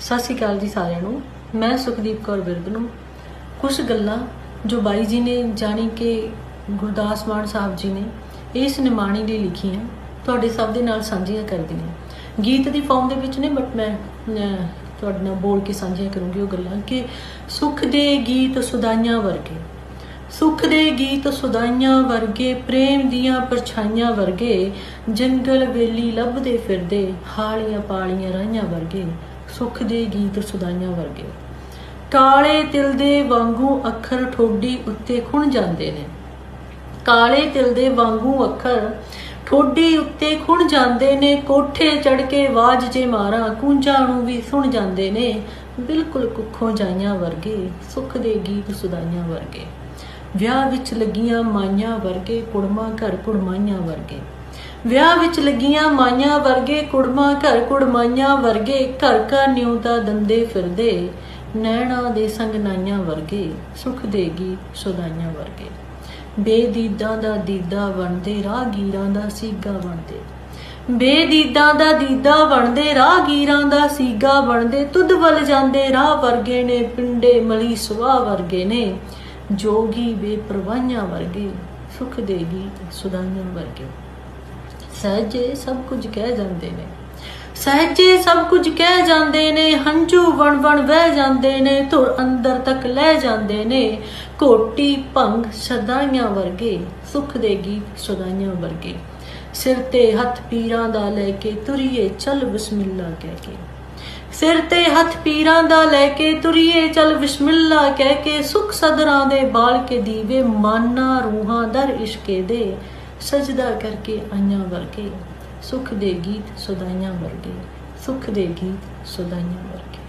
ਸਤਿ ਸ਼੍ਰੀ ਅਕਾਲ ਜੀ ਸਾਰਿਆਂ ਨੂੰ। ਮੈਂ ਸੁਖਦੀਪ ਕੌਰ ਬਿਰਦ ਨੂੰ। ਕੁਝ ਗੱਲਾਂ ਜੋ ਬਾਈ ਜੀ ਨੇ ਜਾਣੀ ਕਿ ਗੁਰਦਾਸ ਮਾਨ ਸਾਹਿਬ ਜੀ ਨੇ ਇਸ ਨਿਮਾਣੀ ਲਈ ਲਿਖੀਆਂ, ਤੁਹਾਡੇ ਸਭ ਦੇ ਨਾਲ ਸਾਂਝੀਆਂ ਕਰਦੀ ਹਾਂ ਗੀਤ ਦੀ ਫਾਰਮ ਦੇ ਵਿੱਚ ਨੇ ਬਟ ਮੈਂ ਤੁਹਾਡੇ ਨਾਲ ਬੋਲ ਕੇ ਸਾਂਝੀਆਂ ਕਰੂੰਗੀ ਉਹ ਗੱਲਾਂ ਕਿ ਸੁਖ ਦੇ ਗੀਤ ਸੁਦਾਈਆਂ ਵਰਗੇ, ਸੁਖ ਦੇ ਗੀਤ ਸੁਦਾਈਆਂ ਵਰਗੇ, ਪ੍ਰੇਮ ਦੀਆਂ ਪਰਛਾਈਆਂ ਵਰਗੇ, ਜੰਗਲ ਵੇਲੀ ਲੱਭਦੇ ਫਿਰਦੇ ਹਾਲੀਆਂ ਪਾਲੀਆਂ ਰਾਈਆਂ ਵਰਗੇ। ਸੁਖ ਦੇ ਗੀਤ ਸੁਦਾਈਆਂ ਵਰਗੇ। ਕਾਲੇ ਤਿਲ ਦੇ ਵਾਂਗੂ ਅੱਖਰ ਠੋਡੀ ਉੱਤੇ ਖੁਣ ਜਾਂਦੇ ਨੇ। ਕਾਲੇ ਤਿਲ ਦੇ ਵਾਂਗੂ ਅੱਖਰ ਠੋਡੀ ਉੱਤੇ ਖੁਣ ਜਾਂਦੇ ਨੇ। ਕੋਠੇ ਚੜ ਕੇ ਆਵਾਜ਼ ਜੇ ਮਾਰਾਂ, ਕੂੰਜਾਂ ਨੂੰ ਵੀ ਸੁਣ ਜਾਂਦੇ ਨੇ। ਬਿਲਕੁਲ ਕੁੱਖੋਂ ਜਾਈਆਂ ਵਰਗੇ, ਸੁਖ ਦੇ ਗੀਤ ਸੁਦਾਈਆਂ ਵਰਗੇ। ਵਿਆਹ ਵਿੱਚ ਲੱਗੀਆਂ ਮਾਈਆਂ ਵਰਗੇ, ਕੁੜਮਾ ਘਰ ਕੁੜਮਾਈਆਂ ਵਰਗੇ। ਵਿਆਹ ਵਿੱਚ ਲੱਗੀਆਂ ਮਾਈਆਂ ਵਰਗੇ ਕੁੜਮਾ, ਘਰ ਕੁੜਮਾਈਆਂ ਵਰਗੇ, ਘਰ ਘਰ ਨਿਉਤਾ ਦੰਦੇ ਫਿਰਦੇ, ਨੈਣਾ ਦੇ ਸੰਗ ਨਾਈਆਂ ਵਰਗੇ, ਸੁਖ ਦੇ ਸੁਦਾਈਆਂ ਵਰਗੇ। ਬੇਦੀਦਾਂ ਦਾ ਦੀਦਾ ਬਣਦੇ, ਰਾਹਗੀਰਾਂ ਦਾ ਸੀਗਾ ਬਣਦੇ। ਬੇਦੀਦਾਂ ਦਾ ਦੀਦਾ ਬਣਦੇ, ਰਾਹਗੀਰਾਂ ਦਾ ਸੀਗਾ ਬਣਦੇ। ਤੁਧ ਵੱਲ ਜਾਂਦੇ, ਰਾਹ ਵਰਗੇ ਨੇ, ਪਿੰਡੇ ਮਲੀ ਸੁਆਹ ਵਰਗੇ ਨੇ। ਜੋਗੀ ਬੇਪਰਵਾਹੀਆਂ ਵਰਗੇ, ਸੁਖ ਦੇ ਗੀਤ ਸੁਦਾਈਆਂ ਵਰਗੇ। ਸਹਜੇ ਸਭ ਕੁਝ ਕਹਿ ਜਾਂਦੇ ਨੇ। ਸਹਜੇ ਸਭ ਕੁਝ ਕਹਿ ਜਾਂਦੇ ਨੇ, ਹੰਝੂ ਵਣ ਵਣ ਵਹਿ ਜਾਂਦੇ ਨੇ, ਧੁਰ ਅੰਦਰ ਤੱਕ ਲੈ ਜਾਂਦੇ ਨੇ। ਕੋਟੀ ਭੰਗ ਸਦਾਈਆਂ ਵਰਗੇ, ਸੁਖ ਦੇ ਗੀਤ ਸੁਦਾਈਆਂ ਵਰਗੇ। ਸਿਰ ਤੇ ਹੱਥ ਪੀਰਾਂ ਦਾ ਲੈ ਕੇ ਤੁਰੀਏ, ਚੱਲ ਬਿਸਮਿਲ੍ਲਾ ਕਹਿ ਕੇ। ਸਿਰ ਤੇ ਹੱਥ ਪੀਰਾਂ ਦਾ ਲੈ ਕੇ ਤੁਰੀਏ, ਚੱਲ ਬਿਸਮਿਲ੍ਲਾ ਕਹਿ ਕੇ। ਸੁਖ ਸਦਰਾਂ ਦੇ ਬਾਲ ਕੇ ਦੀਵੇ, ਮਾਨਾ ਰੂਹਾਂ ਦਰ ਇਸ਼ਕੇ ਦੇ। ਸਜਦਾ ਕਰਕੇ ਆਈਆਂ ਵਰਗੇ ਸੁਖ ਦੇ ਗੀਤ ਸੁਦਾਈਆਂ ਵਰਗੇ ਸੁਖ ਦੇ ਗੀਤ ਸੁਦਾਈਆਂ ਵਰਗੇ।